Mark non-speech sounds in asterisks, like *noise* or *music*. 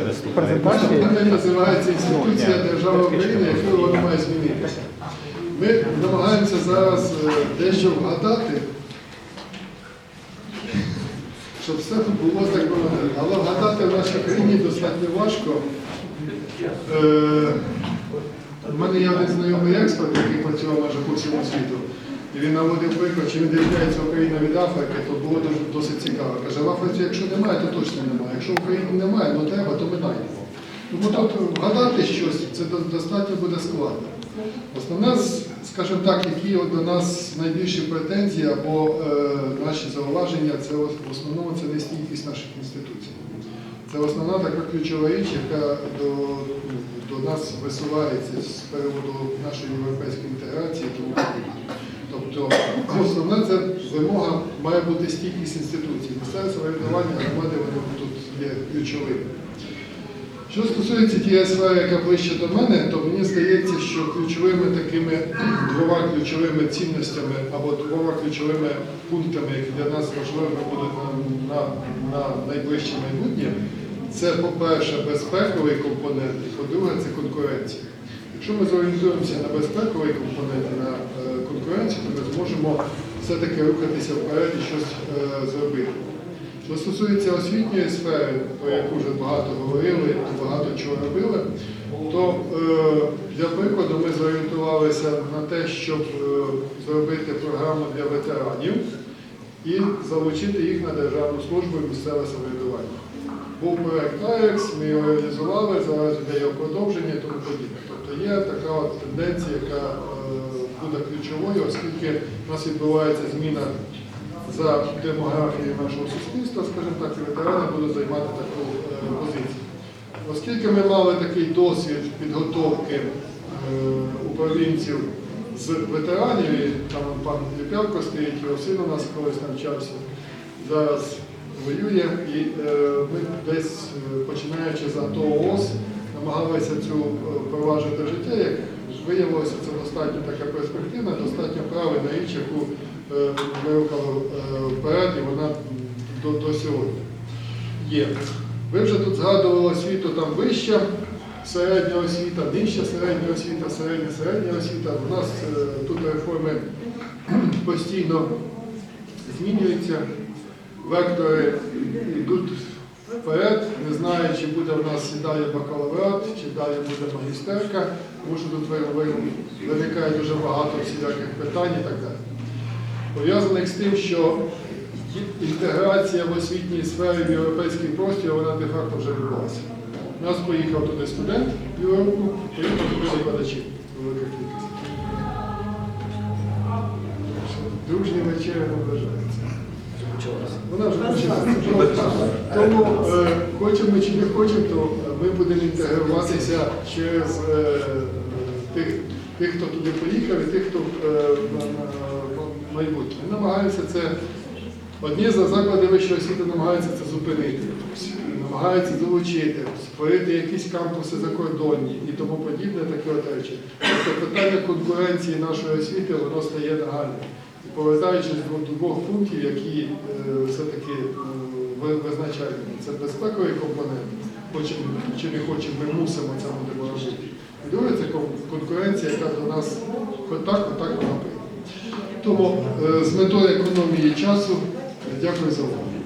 виступає. Вона називається інституція держави України, яку вона має змінитися. Ми намагаємося зараз е, дещо вгадати, щоб все було так. Але вгадати в нашій країні достатньо важко. Е, У мене є один знайомий експерт, який працював майже по всьому світу. І він наводив приклад, чи відрізняється Україна від Африки, то було досить цікаво. Каже, в Африці, якщо немає, то точно немає. Якщо Україні немає, ну треба, то ми знайдемо. Тому тут вгадати щось це достатньо буде складно. Основне, скажімо так, які до нас найбільші претензії або е, наші зауваження, це в основному це нестійкість наших інституцій. Це основна така ключова річ, яка до, до нас висувається з приводу нашої європейської інтеграції. Тому. Тобто основне це вимога має бути стійкість інституцій. Місцеве самоврядування громади вони тут є ключовими. Що стосується тієї сфери, яка ближче до мене, то мені здається, що ключовими такими двома ключовими цінностями або двома ключовими пунктами, які для нас важливими будуть на, на, на найближче майбутнє, це, по-перше, безпековий компонент, і по-друге, це конкуренція. Якщо ми зорієнтуємося на безпековий компонент, на е, конкуренцію, то ми зможемо все-таки рухатися вперед і щось е, зробити. Що стосується освітньої сфери, про яку вже багато говорили багато чого робили, то е, для прикладу ми зорієнтувалися на те, щоб зробити програму для ветеранів і залучити їх на державну службу і місцеве самоврядування. Був проект АЕКС, ми його реалізували, зараз йде його продовження і тому подібне. Тобто є така от тенденція, яка е, буде ключовою, оскільки у нас відбувається зміна за демографією нашого суспільства, скажімо так, і ветерани будуть займати таку е, позицію. Оскільки ми мали такий досвід підготовки е, управлінців з ветеранів, і там пан Ліпявко стоїть, його син у нас колись навчався, зараз воює, і е, ми десь, е, починаючи з АТО ООС, намагалися цю е, проваджувати життя, як виявилося, це достатньо така перспективна, достатньо правильна річ, яку ми рухали вперед, і вона до, до сьогодні є. Ви вже тут згадували освіту там вища, середня освіта, нижча середня освіта, середня середня освіта. У нас е, тут реформи *clears throat* постійно змінюються, вектори йдуть вперед, не знаю, чи буде в нас і далі бакалаврат, чи далі буде магістерка, тому що тут ви- ви- виникає дуже багато всіляких питань і так далі. Пов'язаних з тим, що інтеграція в освітній сфері в європейський простір, вона де-факто вже відбулася. У нас поїхав туди студент Європу, поїхав туди викладачі. Велика кількість. Дружні вечері не вважається. Вона вже почалася. Тому е, хочемо чи не хочемо, то ми будемо інтегруватися через е, тих, тих, хто туди поїхав, і тих, хто е, майбутнє. Ми намагаємося це, одні за заклади вищої освіти намагаються це зупинити, намагаються залучити, створити якісь кампуси закордонні і тому подібне, такі от речі. Тобто питання конкуренції нашої освіти, воно стає нагальним. І повертаючись до двох пунктів, які е, все-таки ви- визначають, це безпековий компонент, хочемо чи не хочемо, ми мусимо це будемо робити. І друге, це конкуренція, яка до нас хоч так, хоч так вона прийде. Тому е, з метою економії часу, difference of